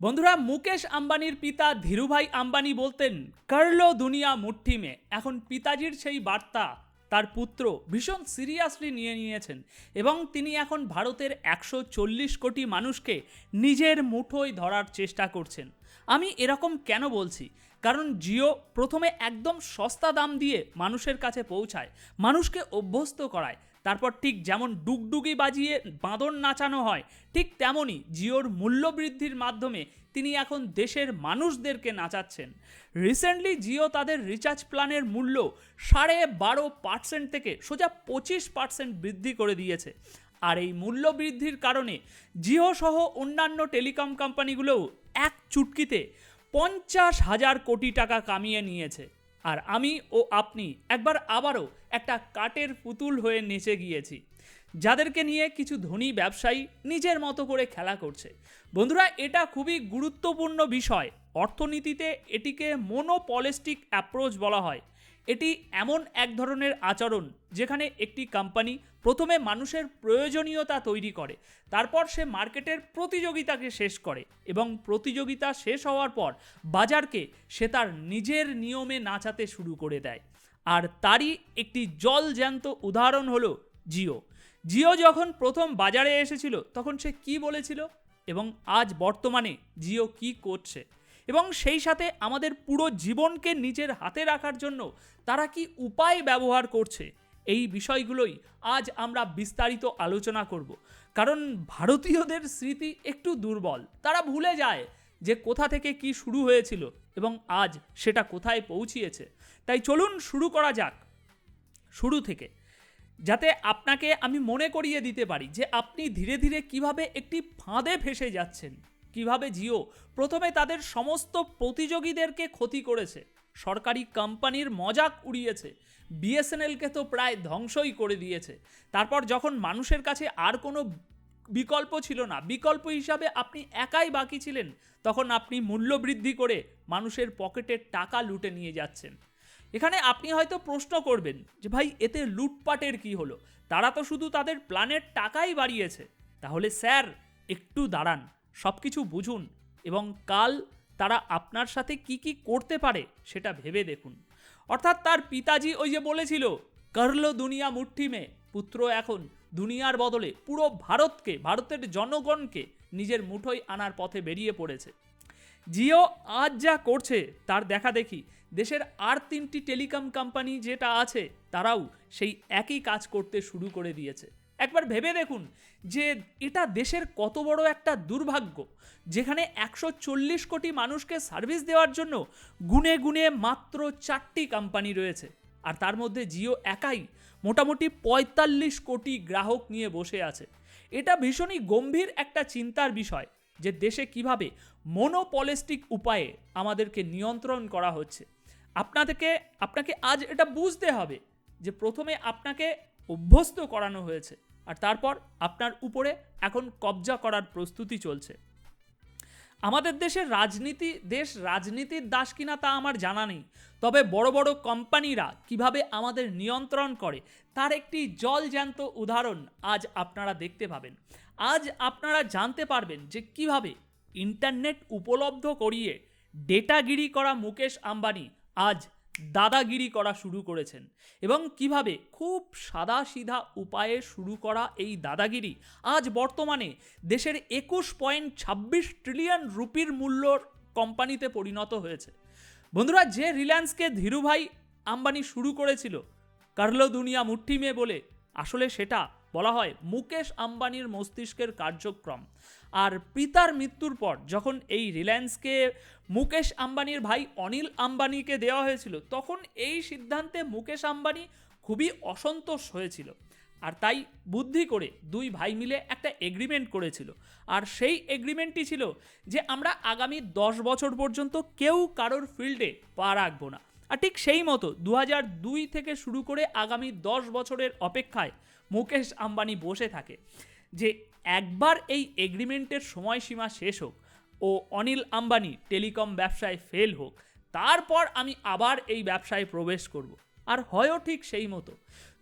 বন্ধুরা, মুকেশ আম্বানির পিতা ধীরুভাই আম্বানি বলতেন, করল দুনিয়া মুঠি মে এখন পিতাজির সেই বার্তা তার পুত্র ভীষণ সিরিয়াসলি নিয়ে নিয়েছেন এবং তিনি এখন ভারতের একশো চল্লিশ কোটি মানুষকে নিজের মুঠোয় ধরার চেষ্টা করছেন। আমি এরকম কেন বলছি? কারণ জিও প্রথমে একদম সস্তা দাম দিয়ে মানুষের কাছে পৌঁছায়, মানুষকে অভ্যস্ত করায়। তারপর ঠিক যেমন ডুগডুগি বাজিয়ে বাঁদর নাচানো হয়, ঠিক তেমনই জিওর মূল্য বৃদ্ধির মাধ্যমে তিনি এখন দেশের মানুষদেরকে নাচাচ্ছেন। রিসেন্টলি জিও তাদের রিচার্জ প্ল্যানের মূল্য সাড়ে বারো পার্সেন্ট থেকে সোজা পঁচিশ পার্সেন্ট বৃদ্ধি করে দিয়েছে। আর এই মূল্য বৃদ্ধির কারণে জিও সহ অন্যান্য টেলিকম কোম্পানিগুলোও এক চুটকিতে পঞ্চাশ হাজার কোটি টাকা কামিয়ে নিয়েছে। আর আমি ও আপনি একবার আবারও একটা কাটের পুতুল হয়ে নেচে গিয়েছি, যাদেরকে নিয়ে কিছু ধনী ব্যবসায়ী নিজের মতো করে খেলা করছে। বন্ধুরা, এটা খুবই গুরুত্বপূর্ণ বিষয়। অর্থনীতিতে এটিকে মনোপলিস্টিক অ্যাপ্রোচ বলা হয়। এটি এমন এক ধরনের আচরণ যেখানে একটি কোম্পানি প্রথমে মানুষের প্রয়োজনীয়তা তৈরি করে, তারপর সে মার্কেটের প্রতিযোগিতাকে শেষ করে এবং প্রতিযোগিতা শেষ হওয়ার পর বাজারকে সে তার নিজের নিয়মে নাচাতে শুরু করে দেয়। আর তারই একটি জলজ্যান্ত উদাহরণ হলো জিও। জিও যখন প্রথম বাজারে এসেছিল তখন সে কি বলেছিল এবং আজ বর্তমানে জিও কি করছে? এবং সেই সাথে আমাদের পুরো জীবনকে নিজের হাতে রাখার জন্য তারা কি উপায় ব্যবহার করছে? এই বিষয়গুলোই আজ আমরা বিস্তারিত আলোচনা করব। কারণ ভারতীয়দের স্মৃতি একটু দুর্বল। তারা ভুলে যায় যে কোথা থেকে কি শুরু হয়েছিল এবং আজ সেটা কোথায় পৌঁছিয়েছে। তাই চলুন শুরু করা যাক। শুরু থেকে। যাতে আপনাকে আমি মনে করিয়ে দিতে পারি যে আপনি ধীরে ধীরে কীভাবে একটি ফাঁদে ফেসে যাচ্ছেন। কীভাবে জিও? প্রথমে তাদের সমস্ত প্রতিযোগীদেরকে ক্ষতি করেছে। সরকারি কোম্পানির মজাক উড়িয়েছে। বিএসএনএলকে তো প্রায় ধ্বংসই করে দিয়েছে। তারপর যখন মানুষের কাছে আর কোনো বিকল্প ছিল না, বিকল্প হিসাবে আপনি একাই বাকি ছিলেন, তখন আপনি মূল্য বৃদ্ধি করে মানুষের পকেটের টাকা লুটে নিয়ে যাচ্ছেন। এখানে আপনি হয়তো প্রশ্ন করবেন যে ভাই, এতে লুটপাটের কি হলো? তারা তো শুধু তাদের প্ল্যানের টাকাই বাড়িয়েছে। তাহলে স্যার, একটু দাঁড়ান। সব কিছু বুঝুন এবং কাল তারা আপনার সাথে কি কি করতে পারে সেটা ভেবে দেখুন। অর্থাৎ তার পিতাজি ওই যে বলেছিল, করল দুনিয়া মুঠি মে পুত্র এখন দুনিয়ার বদলে পুরো ভারতকে, ভারতের জনগণকে নিজের মুঠোয় আনার পথে বেরিয়ে পড়েছে। জিও আজ যা করছে তার দেখা দেখি, দেশের আর তিনটি টেলিকম কোম্পানি যেটা আছে তারাও সেই একই কাজ করতে শুরু করে দিয়েছে। একবার ভেবে দেখুন যে এটা দেশের কত বড় একটা দুর্ভাগ্য, যেখানে একশো চল্লিশ কোটি মানুষকে সার্ভিস দেওয়ার জন্য গুনে গুনে মাত্র চারটি কোম্পানি রয়েছে। আর তার মধ্যে জিও একাই মোটামুটি পঁয়তাল্লিশ কোটি গ্রাহক নিয়ে বসে আছে। এটা ভীষণই গম্ভীর একটা চিন্তার বিষয় যে দেশে কীভাবে মনোপলিস্টিক উপায়ে আমাদেরকে নিয়ন্ত্রণ করা হচ্ছে। আপনাদেরকে, আপনাকে আজ এটা বুঝতে হবে যে প্রথমে আপনাকে অভ্যস্ত করানো হয়েছে। আর তারপর আপনার উপরে এখন কবজা করার প্রস্তুতি চলছে। আমাদের দেশের রাজনীতি, দেশ রাজনীতির দাস কিনা তা আমার জানা নেই। তবে বড় বড় কোম্পানিরা কীভাবে আমাদের নিয়ন্ত্রণ করে, তার একটি জলজ্যান্ত উদাহরণ আজ আপনারা দেখতে পাবেন। আজ আপনারা জানতে পারবেন যে কীভাবে ইন্টারনেট উপলব্ধ করিয়ে ডেটাগিরি করা মুকেশ আম্বানি আজ দাদাগিরি করা শুরু করেছেন এবং কীভাবে খুব সাদা সিধা উপায়ে শুরু করা এই দাদাগিরি আজ বর্তমানে দেশের একুশ পয়েন্ট ছাব্বিশ ট্রিলিয়ন রুপির মূল্যর কোম্পানিতে পরিণত হয়েছে। বন্ধুরা, যে রিলায়েন্সকে ধীরুভাই আম্বানি শুরু করেছিল, কার্লো দুনিয়া মুঠি মে বলে, আসলে সেটা বলা হয় মুকেশ আম্বানির মস্তিষ্কের কার্যক্রম। আর পিতার মৃত্যুর পর যখন এই রিলায়েন্সকে মুকেশ আম্বানির ভাই অনিল আম্বানিকে দেওয়া হয়েছিল, তখন এই সিদ্ধান্তে মুকেশ আম্বানি খুবই অসন্তোষ হয়েছিল। আর তাই বুদ্ধি করে দুই ভাই মিলে একটা এগ্রিমেন্ট করেছিল। আর সেই এগ্রিমেন্টটি ছিল যে আমরা আগামী দশ বছর পর্যন্ত কেউ কারোর ফিল্ডে পা রাখব না। আর ঠিক সেই মতো দু থেকে শুরু করে আগামী দশ বছরের অপেক্ষায় মুকেশ আম্বানি বসে থাকে যে একবার এই এগ্রিমেন্টের সময়সীমা শেষ হোক ও অনিল আম্বানি টেলিকম ব্যবসায় ফেল হোক, তারপর আমি আবার এই ব্যবসায় প্রবেশ করব। আর হয়ও ঠিক সেই মতো।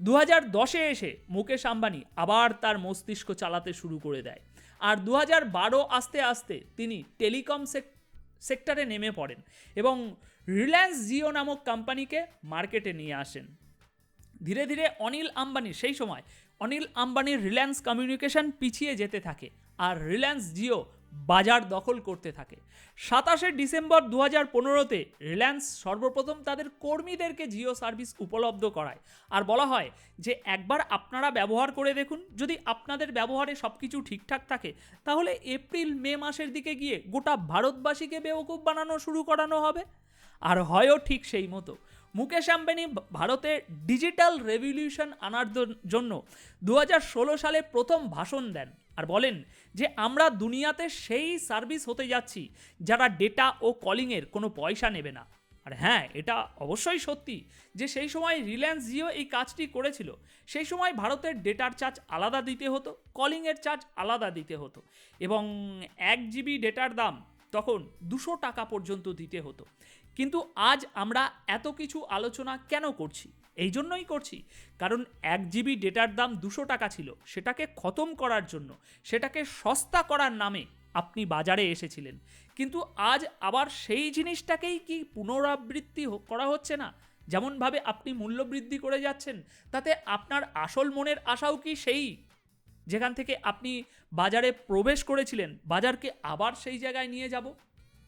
দু হাজার দশে এসে মুকেশ আম্বানি আবার তার মস্তিষ্ক চালাতে শুরু করে দেয়। আর দু হাজার বারো আস্তে আস্তে তিনি টেলিকম সেক্টরে নেমে পড়েন এবং রিলায়েন্স জিও নামক কোম্পানিকে মার্কেটে নিয়ে আসেন। ধীরে ধীরে অনিল আম্বানি সেই সময় অনিল আম্বানির রিলায়েন্স কমিউনিকেশন পিছিয়ে যেতে থাকে আর রিলায়েন্স জিও বাজার দখল করতে থাকে। সাতাশে ডিসেম্বর দু হাজার পনেরোতে রিলায়েন্স সর্বপ্রথম তাদের কর্মীদেরকে জিও সার্ভিস উপলব্ধ করায় আর বলা হয় যে, একবার আপনারা ব্যবহার করে দেখুন, যদি আপনাদের ব্যবহারে সব কিছু ঠিকঠাক থাকে, তাহলে এপ্রিল, মে মাসের দিকে গিয়ে গোটা ভারতবাসীকে বেওকুফ বানানো শুরু করানো হবে। আর হয়ও ঠিক সেই মতো। মুকেশ আম্বানি ভারতে ডিজিটাল রেভলিউশন আনার জন্য দু হাজার ষোলো সালে প্রথম ভাষণ দেন আর বলেন যে, আমরা দুনিয়াতে সেই সার্ভিস হতে যাচ্ছি যারা ডেটা ও কলিংয়ের কোনো পয়সা নেবে না। আর হ্যাঁ এটা অবশ্যই সত্যি যে, সেই সময় রিলায়েন্স জিও এই কাজটি করেছিল। সেই সময় ভারতের ডেটার চার্জ আলাদা দিতে হতো, কলিংয়ের চার্জ আলাদা দিতে হতো এবং এক জিবি ডেটার দাম তখন দুশো টাকা পর্যন্ত দিতে হতো। কিন্তু আজ আমরা এত কিছু আলোচনা কেন করছি? এই জন্যই করছি। কারণ এক জিবি ডেটার দাম দুশো টাকা ছিল। সেটাকে খতম করার জন্য, সেটাকে সস্তা করার নামে আপনি বাজারে এসেছিলেন। কিন্তু আজ আবার সেই জিনিসটাকেই কি পুনরাবৃত্তি করা হচ্ছে না? যেমনভাবে আপনি মূল্য বৃদ্ধি করে যাচ্ছেন, তাতে আপনার আসল মনের আশাও কি সেই? যেখান থেকে আপনি বাজারে প্রবেশ করেছিলেন, বাজারকে আবার সেই জায়গায় নিয়ে যাব?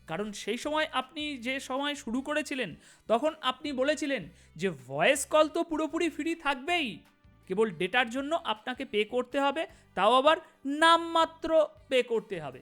কারণ সেই সময় আপনি যে সময় শুরু করেছিলেন, তখন আপনি বলেছিলেন যে ভয়েস কল তো পুরোপুরি ফ্রি থাকবেই। কেবল ডেটার জন্য আপনাকে পে করতে হবে, তাও আবার নামমাত্র পে করতে হবে।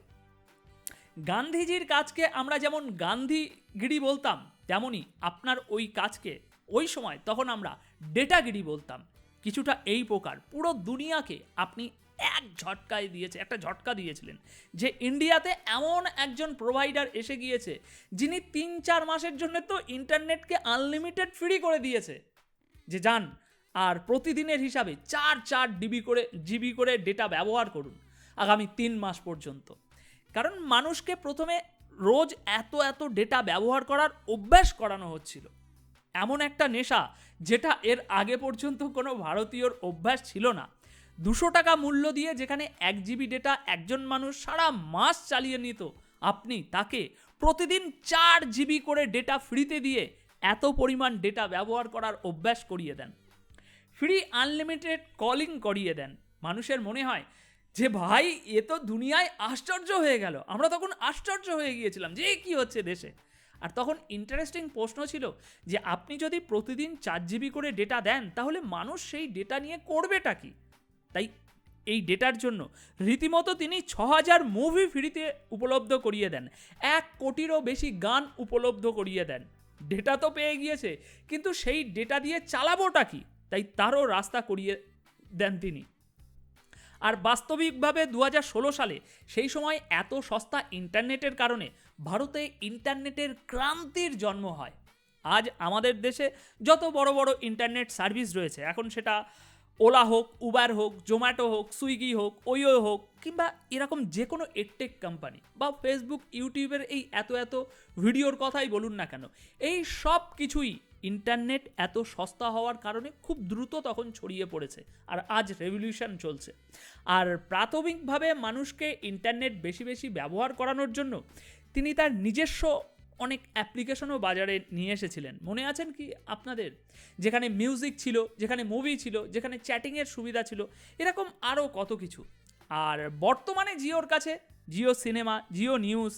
গান্ধীজির কাজকে আমরা যেমন গান্ধীগিরি বলতাম, তেমনই আপনার ওই কাজকে ওই সময় তখন আমরা ডেটাগিরি বলতাম। কিছুটা এই প্রকার, পুরো দুনিয়াকে আপনি এক ঝটকায় দিয়েছে, একটা ঝটকা দিয়েছিলেন যে ইন্ডিয়াতে এমন একজন প্রোভাইডার এসে গিয়েছে যিনি তিন চার মাসের জন্য তো ইন্টারনেটকে আনলিমিটেড ফ্রি করে দিয়েছে। যে যান, আর প্রতিদিনের হিসাবে চার চার ডিবি করে জিবি করে ডেটা ব্যবহার করুন আগামী তিন মাস পর্যন্ত। কারণ মানুষকে প্রথমে রোজ এত এত ডেটা ব্যবহার করার অভ্যাস করানো হচ্ছিল। এমন একটা নেশা যেটা এর আগে পর্যন্ত কোনো ভারতীয়র অভ্যাস ছিল না। দুশো টাকা মূল্য দিয়ে যেখানে এক জিবি ডেটা একজন মানুষ সারা মাস চালিয়ে নিত, আপনি তাকে প্রতিদিন চার জিবি করে ডেটা ফ্রিতে দিয়ে এত পরিমাণ ডেটা ব্যবহার করার অভ্যাস করিয়ে দেন। ফ্রি আনলিমিটেড কলিং করিয়ে দেন। মানুষের মনে হয় যে, ভাই, এ তো দুনিয়ায় আশ্চর্য হয়ে গেল। আমরা তখন আশ্চর্য হয়ে গিয়েছিলাম যে কি হচ্ছে দেশে? আর তখন ইন্টারেস্টিং প্রশ্ন ছিল যে, আপনি যদি প্রতিদিন চার জিবি করে ডেটা দেন, তাহলে মানুষ সেই ডেটা নিয়ে করবেটা কি? তাই এই ডেটার জন্য রীতিমতো তিনি ছ হাজার মুভি ফ্রিতে উপলব্ধ করিয়ে দেন। এক কোটিরও বেশি গান উপলব্ধ করিয়ে দেন। ডেটা তো পেয়ে গিয়েছে, কিন্তু সেই ডেটা দিয়ে চালাবোটা কি? তাই তারও রাস্তা করিয়ে দেন তিনি। আর বাস্তবিকভাবে দু হাজার ষোলো সালে সেই সময় এত সস্তা ইন্টারনেটের কারণে ভারতে ইন্টারনেটের ক্রান্তির জন্ম হয়। আজ আমাদের দেশে যত বড় বড় ইন্টারনেট সার্ভিস রয়েছে, এখন সেটা ওলা হোক, উবার হোক, জোম্যাটো হোক, সুইগি হোক ওইও হোক, কিংবা এরকম যে কোনো এডটেক কোম্পানি বা ফেসবুক, ইউটিউবের এই এত এত ভিডিওর কথাই বলুন না কেন, এই সব কিছুই ইন্টারনেট এত সস্তা হওয়ার কারণে খুব দ্রুত তখন ছড়িয়ে পড়েছে আর আজ রেভলিউশন চলছে। আর প্রাথমিকভাবে মানুষকে ইন্টারনেট বেশি বেশি ব্যবহার করানোর জন্য তিনি তার নিজস্ব অনেক অ্যাপ্লিকেশনও বাজারে নিয়ে এসেছিলেন। মনে আছেন কি আপনাদের? যেখানে মিউজিক ছিল, যেখানে মুভি ছিল, যেখানে চ্যাটিংয়ের সুবিধা ছিল, এরকম আরও কত কিছু। আর বর্তমানে জিওর কাছে, Jio cinema, Jio news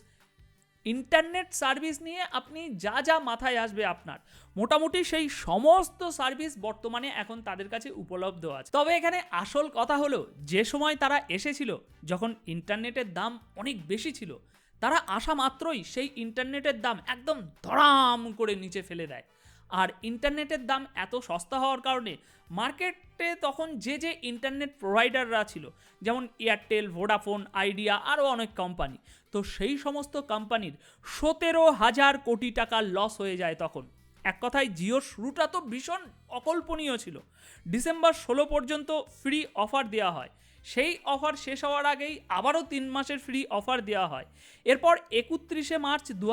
internet service নিয়ে আপনি যা যা মাথায় আসবে আপনার, মোটামুটি সেই সমস্ত সার্ভিস বর্তমানে এখন তাদের কাছে উপলব্ধ আছে। তবে এখানে আসল কথা হলো, যে সময় তারা এসেছিল, যখন ইন্টারনেটের দাম অনেক বেশি ছিল তারা আসা মাত্রই সেই ইন্টারনেটের দাম একদম ধড়াম করে নিচে ফেলে দেয়। আর ইন্টারনেটের দাম এত সস্তা হওয়ার কারণে মার্কেটে তখন যে যে ইন্টারনেট প্রোভাইডাররা ছিল, যেমন এয়ারটেল, ভোডাফোন, আইডিয়া, আরও অনেক কোম্পানি, তো সেই সমস্ত কোম্পানির সতেরো হাজার কোটি টাকার লস হয়ে যায় তখন। এক কথায় জিওর শুরুটা তো ভীষণ অকল্পনীয় ছিল। ডিসেম্বর ষোলো পর্যন্ত ফ্রি অফার দেওয়া হয়। সেই অফার শেষ হওয়ার আগেই আবারও তিন মাসের ফ্রি অফার দেওয়া হয়। এরপর একত্রিশে মার্চ দু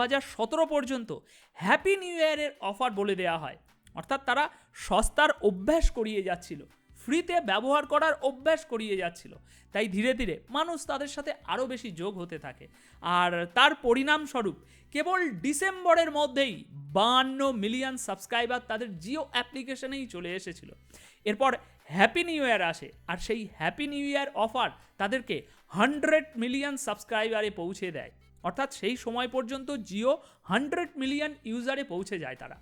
পর্যন্ত হ্যাপি নিউ ইয়ারের অফার বলে দেওয়া হয়। অর্থাৎ তারা সস্তার অভ্যাস করিয়ে যাচ্ছিল। ফ্রিতে ব্যবহার করার অভ্যাস করিয়ে যাচ্ছিল। তাই ধীরে ধীরে মানুষ তাদের সাথে আরও বেশি যোগ হতে থাকে। আর তার পরিণামস্বরূপ কেবল ডিসেম্বরের মধ্যেই বাহান্ন মিলিয়ন সাবস্ক্রাইবার তাদের জিও অ্যাপ্লিকেশনেই চলে এসেছিল। এরপর হ্যাপি নিউ ইয়ার আসে। আর সেই হ্যাপি নিউ ইয়ার অফার তাদেরকে হান্ড্রেড মিলিয়ন সাবস্ক্রাইবারে পৌঁছে দেয়। অর্থাৎ সেই সময় পর্যন্ত জিও হান্ড্রেড মিলিয়ন ইউজারে পৌঁছে যায় তারা।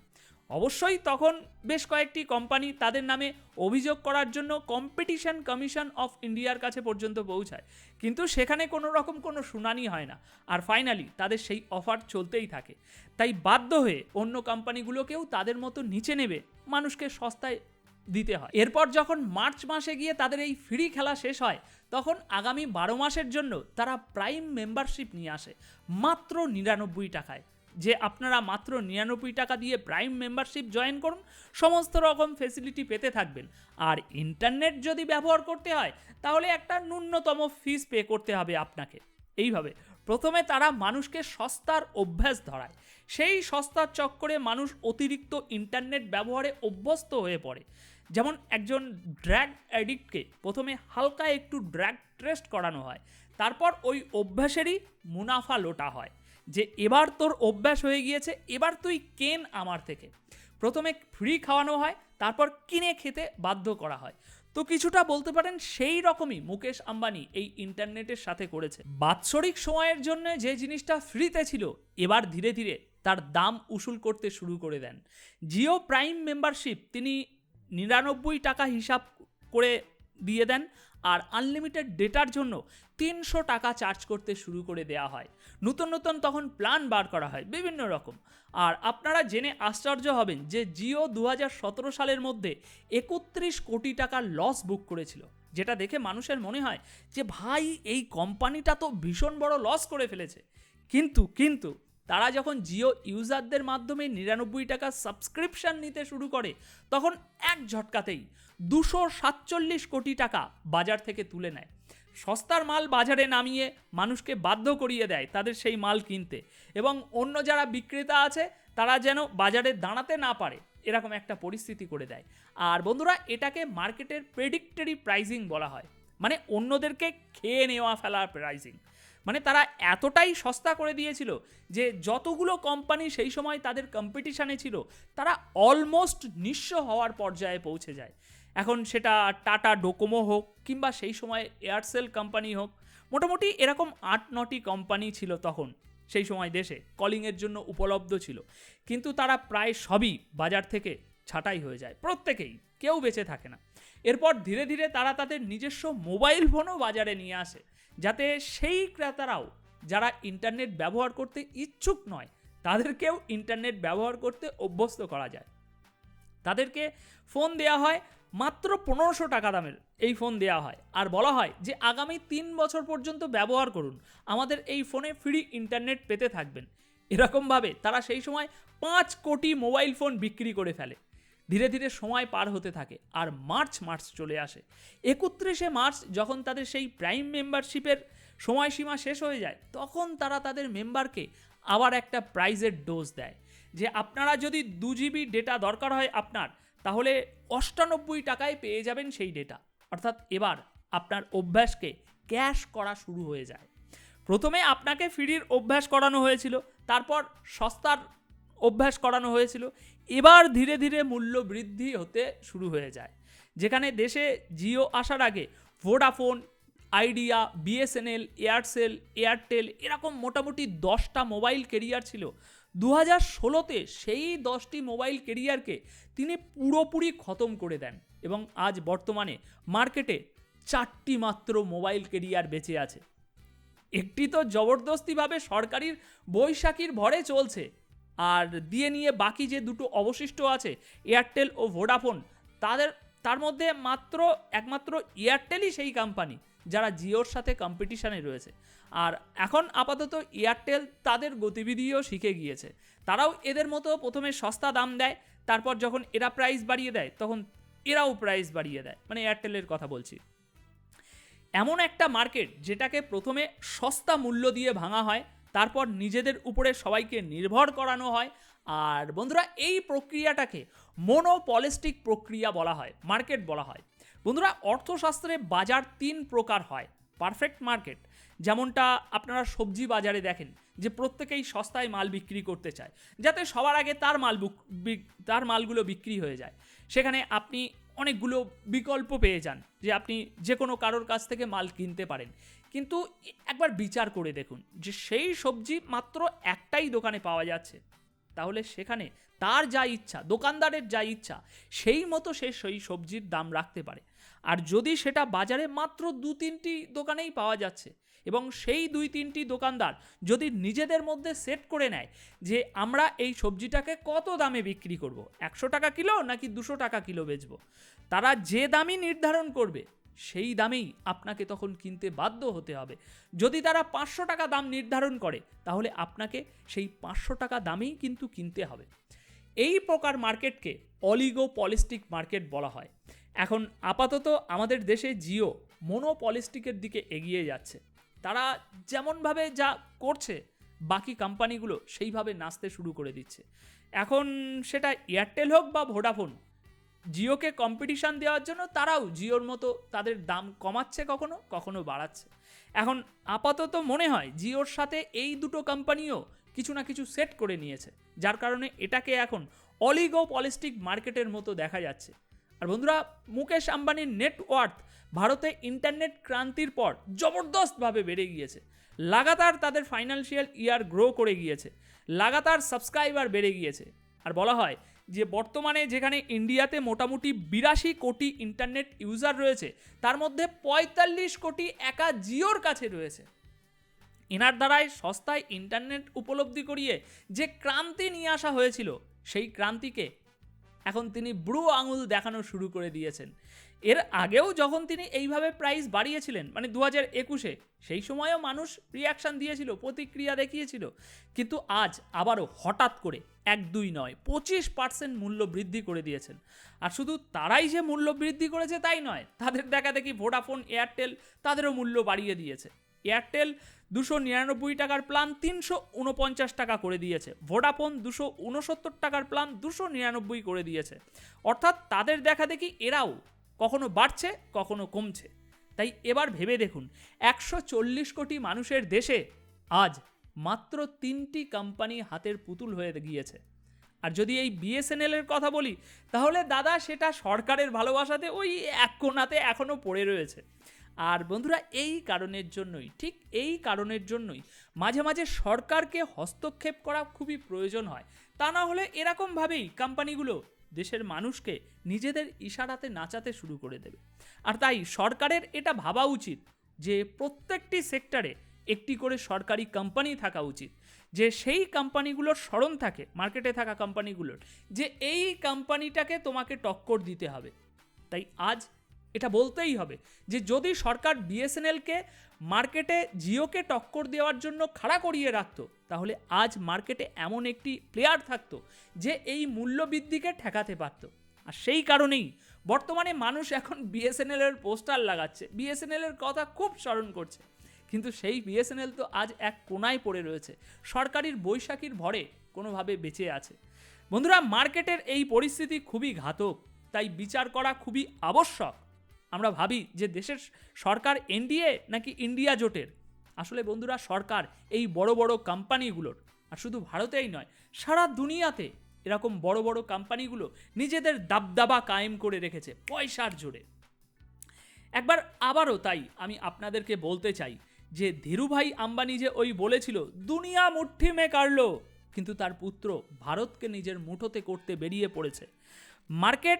অবশ্যই তখন বেশ কয়েকটি কোম্পানি তাদের নামে অভিযোগ করার জন্য কম্পিটিশন কমিশন অফ ইন্ডিয়ার কাছে পর্যন্ত পৌঁছায়। কিন্তু সেখানে কোনো রকম কোনো শুনানি হয় না। আর ফাইনালি তাদের সেই অফার চলতেই থাকে। তাই বাধ্য হয়ে অন্য কোম্পানিগুলোকেও তাদের মতো নিচে নেবে। মানুষকে সস্তায় দিতে হয়। এরপর যখন মার্চ মাসে গিয়ে তাদের এই ফ্রি খেলা শেষ হয়, তখন আগামী বারো মাসের জন্য তারা প্রাইম মেম্বারশিপ নিয়ে আসে, মাত্র নিরানব্বই টাকায়। যে আপনারা মাত্র নিরানব্বই টাকা দিয়ে প্রাইম মেম্বারশিপ জয়েন করুন, সমস্ত রকম ফেসিলিটি পেতে থাকবেন। আর ইন্টারনেট যদি ব্যবহার করতে হয়, তাহলে একটা ন্যূনতম ফিস পে করতে হবে আপনাকে। এইভাবে প্রথমে তারা মানুষকে সস্তার অভ্যাস ধরায়। সেই সস্তার চক্করে মানুষ অতিরিক্ত ইন্টারনেট ব্যবহারে অভ্যস্ত হয়ে পড়ে। যেমন একজন ড্র্যাগ অ্যাডিক্টকে প্রথমে হালকা একটু ড্র্যাগ টেস্ট করানো হয়, তারপর ওই অভ্যাসেরই মুনাফা লোটা হয় যে এবার তোর অভ্যাস হয়ে গিয়েছে, এবার তুই কেন আমার থেকে? প্রথমে ফ্রি খাওয়ানো হয়, তারপর কিনে খেতে বাধ্য করা হয়। তো কিছুটা বলতে পারেন সেই রকমই মুকেশ আম্বানি এই ইন্টারনেটের সাথে করেছে। বাৎসরিক সময়ের জন্য যে জিনিসটা ফ্রিতে ছিল, এবার ধীরে ধীরে তার দাম উসুল করতে শুরু করে দেন। জিও প্রাইম মেম্বারশিপ তিনি নিরানব্বই টাকা হিসাব করে দিয়ে দেন আর আনলিমিটেড ডেটার জন্য তিনশো টাকা চার্জ করতে শুরু করে দেওয়া হয়। নতুন নতুন তখন প্ল্যান বার করা হয়, বিভিন্ন রকম। আর আপনারা জেনে আশ্চর্য হবেন যে জিও দু হাজার সতেরো সালের মধ্যে একত্রিশ কোটি টাকার লস বুক করেছিল, যেটা দেখে মানুষের মনে হয় যে ভাই, এই কোম্পানিটা তো ভীষণ বড় লস করে ফেলেছে। কিন্তু কিন্তু তারা যখন জিও ইউজারদের মাধ্যমে নিরানব্বই টাকা সাবস্ক্রিপশন নিতে শুরু করে, তখন এক ঝটকাতেই দুশো সাতচল্লিশ কোটি টাকা বাজার থেকে তুলে নেয়। সস্তার মাল বাজারে নামিয়ে মানুষকে বাধ্য করিয়ে দেয় তাদের সেই মাল কিনতে এবং অন্য যারা বিক্রেতা আছে, তারা যেন বাজারে দাঁড়াতে না পারে, এরকম একটা পরিস্থিতি করে দেয়। আর বন্ধুরা, এটাকে মার্কেটের প্রেডিক্টরি প্রাইজিং বলা হয়। মানে অন্যদেরকে খেয়ে নেওয়া ফেলার প্রাইজিং মানে তারা এতটাই সস্তা করে দিয়েছিল যে যতগুলো কোম্পানি সেই সময় তাদের কম্পিটিশানে ছিল, তারা অলমোস্ট নিঃস্ব হওয়ার পর্যায়ে পৌঁছে যায়। এখন সেটা টাটা ডোকোমো হোক কিংবা সেই সময় এয়ারসেল কোম্পানি হোক, মোটামুটি এরকম আট নটি কোম্পানি ছিল তখন, সেই সময় দেশে। কলিংয়ের জন্য উপলব্ধ ছিল। কিন্তু তারা প্রায় সবই বাজার থেকে ছাঁটাই হয়ে যায়। প্রত্যেকেই, কেউ বেঁচে থাকে না। এরপর ধীরে ধীরে তারা তাদের নিজস্ব মোবাইল ফোনও বাজারে নিয়ে আসে, যাতে সেই ক্রেতারাও, যারা ইন্টারনেট ব্যবহার করতে ইচ্ছুক নয়, তাদেরকেও ইন্টারনেট ব্যবহার করতে অভ্যস্ত করা যায়। তাদেরকে ফোন দেওয়া হয় মাত্র পনেরোশো টাকা দামের, এই ফোন দেওয়া হয়। আর বলা হয় যে আগামী তিন বছর পর্যন্ত ব্যবহার করুন, আমাদের এই ফোনে ফ্রি ইন্টারনেট পেতে থাকবেন। এরকমভাবে তারা সেই সময় পাঁচ কোটি মোবাইল ফোন বিক্রি করে ফেলে। ধীরে ধীরে সময় পার হতে থাকে আর মার্চ মার্চ চলে আসে। একত্রিশে মার্চ যখন তাদের সেই প্রাইম মেম্বারশিপের সময়সীমা শেষ হয়ে যায়, তখন তারা তাদের মেম্বারকে আবার একটা প্রাইজের ডোজ দেয়। যে আপনারা যদি দু জিবি ডেটা দরকার হয় আপনার, তাহলে অষ্টানব্বই টাকায় পেয়ে যাবেন সেই ডেটা। অর্থাৎ এবার আপনার অভ্যাসকে ক্যাশ করা শুরু হয়ে যায়। প্রথমে আপনাকে ফ্রির অভ্যাস করানো হয়েছিল, তারপর সস্তার অভ্যাস করানো হয়েছিল, এবার ধীরে ধীরে মূল্য বৃদ্ধি হতে শুরু হয়ে যায়। যেখানে দেশে জিও আসার আগে Vodafone Idea BSNL Aircel Airtel এরকম মোটামুটি দশটা মোবাইল কেরিয়ার ছিল। দু হাজার ষোলোতে সেই দশটি মোবাইল কেরিয়ারকে তিনি পুরোপুরি খতম করে দেন এবং আজ বর্তমানে মার্কেটে চারটি মাত্র মোবাইল কেরিয়ার বেঁচে আছে। একটি তো জবরদস্তিভাবে সরকারির বৈশাখীর ভরে চলছে আর দিয়ে নিয়ে বাকি যে দুটো অবশিষ্ট আছে এয়ারটেল ও ভোডাফোন তাদের, তার মধ্যে মাত্র, একমাত্র এয়ারটেলই সেই কোম্পানি যারা জিওর সাথে কম্পিটিশানে রয়েছে। আর এখন আপাতত এয়ারটেল তাদের গতিবিধিও শিখে গিয়েছে। তারাও এদের মতো প্রথমে সস্তা দাম দেয়, তারপর যখন এরা প্রাইস বাড়িয়ে দেয়, তখন এরাও প্রাইস বাড়িয়ে দেয়। মানে এয়ারটেলের কথা বলছি। এমন একটা মার্কেট যেটাকে প্রথমে সস্তা মূল্য দিয়ে ভাঙা হয় তারপর নিজেদের উপরে সবাইকে নির্ভর করানো হয়। আর বন্ধুরা, এই প্রক্রিয়াটাকে মনোপলিস্টিক প্রক্রিয়া বলা হয় মার্কেট বলা হয়। বন্ধুরা, অর্থশাস্ত্রে বাজার তিন প্রকার হয় পারফেক্ট মার্কেট যেমনটা আপনারা সবজি বাজারে দেখেন, যে প্রত্যেকেই সস্তায় মাল বিক্রি করতে চায়, যাতে সবার আগে তার মাল তার মালগুলো বিক্রি হয়ে যায়। সেখানে আপনি অনেকগুলো বিকল্প পেয়ে যান, যে আপনি যে কোনো কারোর কাছ থেকে মাল কিনতে পারেন। কিন্তু একবার বিচার করে দেখুন যে সেই সবজি মাত্র একটাই দোকানে পাওয়া যাচ্ছে। তাহলে সেখানে তার যা ইচ্ছা, দোকানদারের যা ইচ্ছা, সেই মতো সে সেই সবজির দাম রাখতে পারে। আর যদি সেটা বাজারে মাত্র দু তিনটি দোকানেই পাওয়া যাচ্ছে এবং সেই দুই তিনটি দোকানদার যদি নিজেদের মধ্যে সেট করে নেয় যে আমরা এই সবজিটাকে কত দামে বিক্রি করব, একশো টাকা কিলো নাকি দুশো টাকা কিলো বেচবো, তারা যে দামই নির্ধারণ করবে সেই দামেই আপনাকে তখন কিনতে বাধ্য হতে হবে। যদি তারা পাঁচশো টাকা দাম নির্ধারণ করে, তাহলে আপনাকে সেই পাঁচশো টাকা দামেই কিন্তু কিনতে হবে। এই প্রকার মার্কেটকে অলিগোপলিস্টিক মার্কেট বলা হয়। এখন আপাতত আমাদের দেশে জিও মোনোপলিস্টিকের দিকে এগিয়ে যাচ্ছে। তারা যেমনভাবে যা করছে, বাকি কোম্পানিগুলো সেইভাবে নাচতে শুরু করে দিচ্ছে। এখন সেটা এয়ারটেল হোক বা ভোডাফোন জিওকে কম্পিটিশন দেওয়ার জন্য তারাও জিওর মতো তাদের দাম কমাচ্ছে কখনো কখনো বাড়াচ্ছে। এখন আপাতত মনে হয় জিওর সাথে এই দুটো কোম্পানিও কিছু না কিছু সেট করে নিয়েছে, যার কারণে এটাকে এখন অলিগোপলিস্টিক মার্কেটের মতো দেখা যাচ্ছে। আর বন্ধুরা, মুকেশ আম্বানির নেটওয়ার্থ ভারতে ইন্টারনেট ক্রান্তির পর জবরদস্তভাবে বেড়ে গিয়েছে। লাগাতার তাদের ফাইন্যান্সিয়াল ইয়ার গ্রো করে গিয়েছে। লাগাতার সাবস্ক্রাইবার বেড়ে গিয়েছে। আর বলা হয় যে বর্তমানে যেখানে ইন্ডিয়াতে মোটামুটি বিরাশি কোটি ইন্টারনেট ইউজার রয়েছে, তার মধ্যে পঁয়তাল্লিশ কোটি একা জিওর কাছে রয়েছে। এনার দ্বারাই সস্তায় ইন্টারনেট উপলব্ধি করিয়ে যে ক্রান্তি নিয়ে আসা হয়েছিল, সেই ক্রান্তিকে এখন তিনি ব্রু আঙুল দেখানো শুরু করে দিয়েছেন। এর আগেও যখন তিনি এইভাবে প্রাইস বাড়িয়েছিলেন মানে দু হাজার একুশে, সেই সময়ও মানুষ রিয়াকশান দিয়েছিল, প্রতিক্রিয়া দেখিয়েছিল। কিন্তু আজ আবারও হঠাৎ করে এক দুই নয়, পঁচিশ পার্সেন্ট মূল্য বৃদ্ধি করে দিয়েছেন। আর শুধু তারাই যে মূল্য বৃদ্ধি করেছে তাই নয়, তাদের দেখা দেখি ভোডাফোন এয়ারটেল তাদেরও মূল্য বাড়িয়ে দিয়েছে। এয়ারটেল দুশো নিরানব্বই টাকার প্ল্যান তিনশো উনপঞ্চাশ টাকা করে দিয়েছে। ভোডাফোন দুশো উনসত্তর টাকার প্ল্যান দুশো নিরানব্বই করে দিয়েছে। অর্থাৎ তাদের দেখা দেখি এরাও কখনো বাড়ছে, কখনো কমছে। তাই এবার ভেবে দেখুন, একশো চল্লিশ কোটি মানুষের দেশে আজ মাত্র তিনটি কোম্পানি হাতের পুতুল হয়ে গিয়েছে। আর যদি এই বিএসএনএল এর কথা বলি, তাহলে দাদা সেটা সরকারের ভালোবাসাতে ওই এক কোণাতে এখনও পড়ে রয়েছে। আর বন্ধুরা, এই কারণের জন্যই, ঠিক এই কারণের জন্যই মাঝে মাঝে সরকারকে হস্তক্ষেপ করা খুবই প্রয়োজন হয়। তা না হলে এরকমভাবেই কোম্পানিগুলো দেশের মানুষকে নিজেদের ইশারাতে নাচাতে শুরু করে দেবে। আর তাই সরকারের এটা ভাবা উচিত যে প্রত্যেকটি সেক্টরে একটি করে সরকারি কোম্পানি থাকা উচিত। যে সেই কোম্পানিগুলোর স্মরণ থাকে মার্কেটে থাকা কোম্পানিগুলোর যে এই কোম্পানিটাকে তোমাকে টক্কর দিতে হবে। তাই আজ এটা বলতেই হবে যে যদি সরকার বিএসএনএলকে মার্কেটে জিওকে টক্কর দেওয়ার জন্য খাড়া করিয়ে রাখত, তাহলে আজ মার্কেটে এমন একটি প্লেয়ার থাকতো যে এই মূল্য বৃদ্ধিকে ঠেকাতে পারত। আর সেই কারণেই বর্তমানে মানুষ এখন বিএসএনএল এর পোস্টার লাগাচ্ছে। বিএসএনএল এর কথা খুব স্মরণ করছে। কিন্তু সেই বিএসএনএল তো আজ এক কোনায় পড়ে রয়েছে। সরকারির বৈশাখীর ভরে কোনোভাবে বেঁচে আছে। বন্ধুরা, মার্কেটের এই পরিস্থিতি খুবই ঘাতক, তাই বিচার করা খুবই আবশ্যক। আমরা ভাবি যে দেশের সরকার এনডিএ নাকি ইন্ডিয়া জোটের? আসলে বন্ধুরা, সরকার এই বড় বড় কোম্পানিগুলোর, আর শুধু ভারতেই নয়, সারা দুনিয়াতে এরকম বড় বড় কোম্পানিগুলো নিজেদের দাবদাবা কায়েম করে রেখেছে, পয়সার জোরে। একবার আবারও তাই আমি আপনাদেরকে বলতে চাই যে ধীরুভাই আম্বানি যে ওই বলেছিল, দুনিয়া মুঠি মে কাড়লো কিন্তু তার পুত্র ভারতকে নিজের মুঠোতে করতে বেরিয়ে পড়েছে। মার্কেট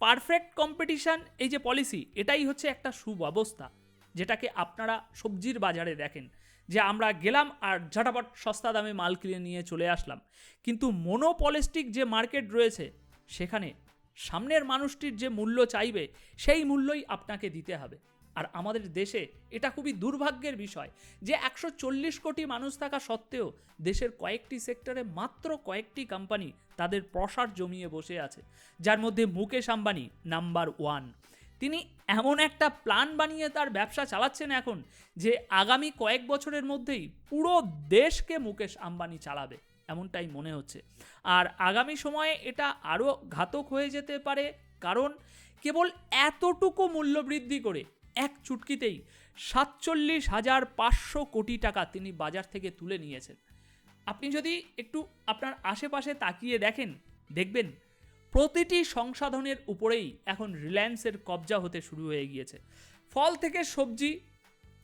পারফেক্ট কম্পিটিশান এই যে পলিসি এটাই হচ্ছে একটা সুব্যবস্থা, যেটাকে আপনারা সবজির বাজারে দেখেন, যে আমরা গেলাম আর ঝটাপট সস্তা দামে মাল কিনে নিয়ে চলে আসলাম। কিন্তু মনোপলিস্টিক যে মার্কেট রয়েছে, সেখানে সামনের মানুষটির যে মূল্য চাইবে, সেই মূল্যই আপনাকে দিতে হবে। আর আমাদের দেশে এটা খুবই দুর্ভাগ্যের বিষয় যে একশো চল্লিশ কোটি মানুষ থাকা সত্ত্বেও দেশের কয়েকটি সেক্টরে মাত্র কয়েকটি কোম্পানি তাদের প্রসার জমিয়ে বসে আছে, যার মধ্যে মুকেশ আম্বানি নাম্বার ওয়ান তিনি এমন একটা প্ল্যান বানিয়ে তার ব্যবসা চালাচ্ছেন এখন যে আগামী কয়েক বছরের মধ্যেই পুরো দেশকে মুকেশ আম্বানি চালাবে, এমনটাই মনে হচ্ছে। আর আগামী সময়ে এটা আরও ঘাতক হয়ে যেতে পারে কারণ কেবল এতটুকু মূল্য বৃদ্ধি করে এক চুটকিতেই সাতচল্লিশ হাজার পাঁচশো কোটি টাকা তিনি বাজার থেকে তুলে নিয়েছেন। আপনি যদি একটু আপনার আশেপাশে তাকিয়ে দেখেন, দেখবেন প্রতিটি সংসাধনের উপরেই এখন রিলায়েন্সের কবজা হতে শুরু হয়ে গিয়েছে। ফল থেকে সবজি,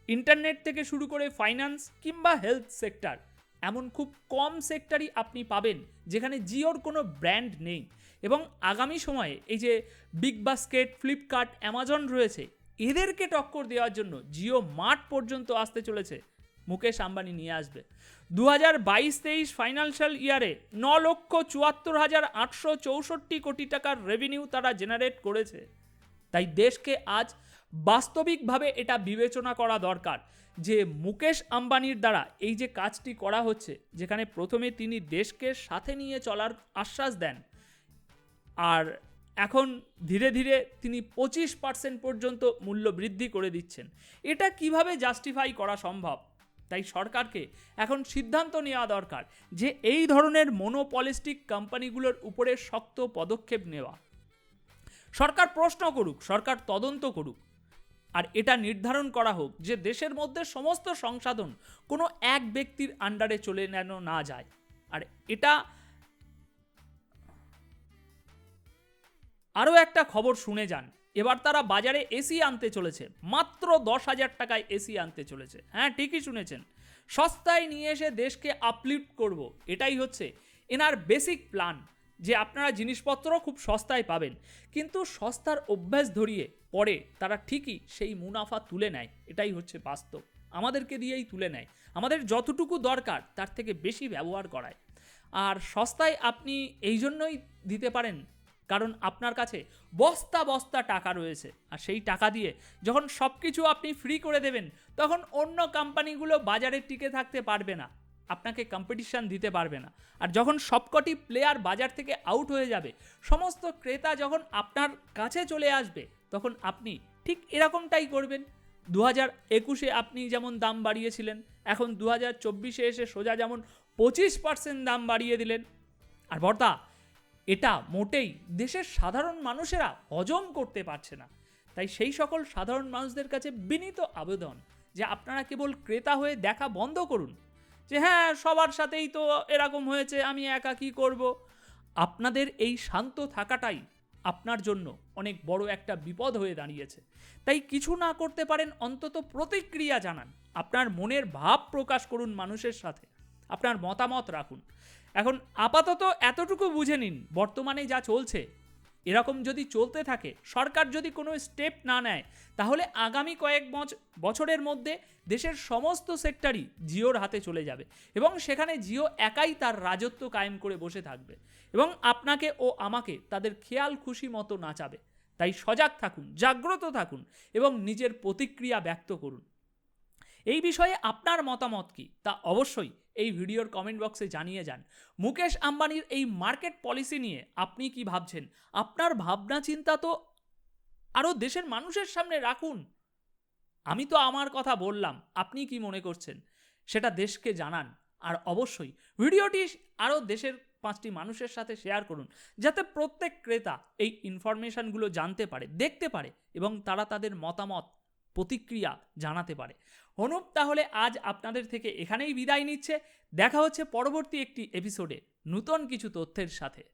ইন্টারনেট থেকে শুরু করে ফাইন্যান্স কিংবা হেলথ সেক্টর, এমন খুব কম সেক্টরই আপনি পাবেন যেখানে জিওর কোনো ব্র্যান্ড নেই। এবং আগামী সময়ে এই যে বিগ বাস্কেট ফ্লিপকার্ট অ্যামাজন রয়েছে এদেরকে টক্কর দেওয়ার জন্য জিও মার্ট পর্যন্ত আসতে চলেছে। মুকেশ আম্বানি নিয়ে আসবে। দু হাজার বাইশ তেইশ ফাইন্যান্সিয়াল ইয়ারে ন লক্ষ চুয়াত্তর হাজার আটশো চৌষট্টি কোটি টাকার রেভিনিউ তারা জেনারেট করেছে। তাই দেশকে আজ বাস্তবিকভাবে এটা বিবেচনা করা দরকার যে মুকেশ আম্বানির দ্বারা এই যে কাজটি করা হচ্ছে, যেখানে প্রথমে তিনি দেশকে সাথে নিয়ে চলার আশ্বাস দেন। আর এখন ধীরে ধীরে তিনি পঁচিশ পার্সেন্ট পর্যন্ত মূল্য বৃদ্ধি করে দিচ্ছেন। এটা কীভাবে জাস্টিফাই করা সম্ভব? তাই সরকারকে এখন সিদ্ধান্ত নেওয়া দরকার যে এই ধরনের মনোপলিস্টিক কোম্পানিগুলোর উপরে শক্ত পদক্ষেপ নেওয়া। সরকার প্রশ্ন করুক, সরকার তদন্ত করুক। আর এটা নির্ধারণ করা হোক যে দেশের মধ্যে সমস্ত সংসাধন কোনো এক ব্যক্তির আন্ডারে চলে নেন না যায়। আর এটা আরও একটা খবর শুনে যান। এবার তারা বাজারে এসি আনতে চলেছে। মাত্র দশ হাজার টাকায় এসি আনতে চলেছে। হ্যাঁ ঠিকই শুনেছেন। সস্তায় নিয়ে এসে দেশকে আপলিফ্ট করব। এটাই হচ্ছে এনার বেসিক প্ল্যান যে আপনারা জিনিসপত্র খুব সস্তায় পাবেন। কিন্তু সস্তার অভ্যাস ধরিয়ে পরে তারা ঠিকই সেই মুনাফা তুলে নেয়। এটাই হচ্ছে বাস্তব। আমাদেরকে দিয়েই তুলে নেয়। আমাদের যতটুকু দরকার, তার থেকে বেশি ব্যবহার করায়। আর সস্তায় আপনি এই জন্যই দিতে পারেন কারণ আপনার কাছে বস্তা বস্তা টাকা রয়েছে। আর সেই টাকা দিয়ে যখন সব কিছু আপনি ফ্রি করে দেবেন, তখন অন্য কোম্পানিগুলো বাজারে টিকে থাকতে পারবে না। আপনাকে কম্পিটিশান দিতে পারবে না। আর যখন সবকটি প্লেয়ার বাজার থেকে আউট হয়ে যাবে, সমস্ত ক্রেতা যখন আপনার কাছে চলে আসবে, তখন আপনি ঠিক এরকমটাই করবেন। দু হাজার একুশে আপনি যেমন দাম বাড়িয়েছিলেন, এখন দু হাজার চব্বিশে এসে সোজা যেমন পঁচিশ পার্সেন্ট দাম বাড়িয়ে দিলেন। আর বর্তা এটা মোটেই দেশের সাধারণ মানুষেরা হজম করতে পারছে না। তাই সেই সকল সাধারণ মানুষদের কাছে বিনীত আবেদন যে আপনারা কেবল ক্রেতা হয়ে দেখা বন্ধ করুন, যে হ্যাঁ সবার সাথেই তো এরকম হয়েছে, আমি একা কী করব? আপনাদের এই শান্ত থাকাটাই আপনার জন্য অনেক বড় একটা বিপদ হয়ে দাঁড়িয়েছে। তাই কিছু না করতে পারেন, অন্তত প্রতিক্রিয়া জানান। আপনার মনের ভাব প্রকাশ করুন মানুষের সাথে। আপনার মতামত রাখুন। এখন আপাতত এতটুকু বুঝে নিন বর্তমানে যা চলছে। এরকম যদি চলতে থাকে, সরকার যদি কোনো স্টেপ না নেয়, তাহলে আগামী কয়েক বছ- বছরের মধ্যে দেশের সমস্ত সেক্টরই জিওর হাতে চলে যাবে এবং সেখানে জিও একাই তার রাজত্ব কায়েম করে বসে থাকবে এবং আপনাকে ও আমাকে তাদের খেয়াল খুশি মতো নাচাবে। তাই সজাগ থাকুন, জাগ্রত থাকুন এবং নিজের প্রতিক্রিয়া ব্যক্ত করুন। এই বিষয়ে আপনার মতামত কি? তা অবশ্যই এই ভিডিওর কমেন্ট বক্সে জানিয়ে যান। মুকেশ আম্বানির এই মার্কেট পলিসি নিয়ে আপনি কি ভাবছেন? আপনার ভাবনা চিন্তা তো আরও দেশের মানুষের সামনে রাখুন। আমি তো আমার কথা বললাম, আপনি কি মনে করছেন? সেটা দেশকে জানান। আর অবশ্যই ভিডিওটি আরও দেশের পাঁচটি মানুষের সাথে শেয়ার করুন, যাতে প্রত্যেক ক্রেতা এই ইনফরমেশনগুলো জানতে পারে, দেখতে পারে এবং তারা তাদের মতামত প্রতিক্রিয়া জানাতে পারে। অনুপ, তাহলে আজ আপনাদের থেকে এখানেই বিদায় নিচ্ছে। দেখা হচ্ছে পরবর্তী একটি এপিসোডে নূতন কিছু তথ্যের সাথে।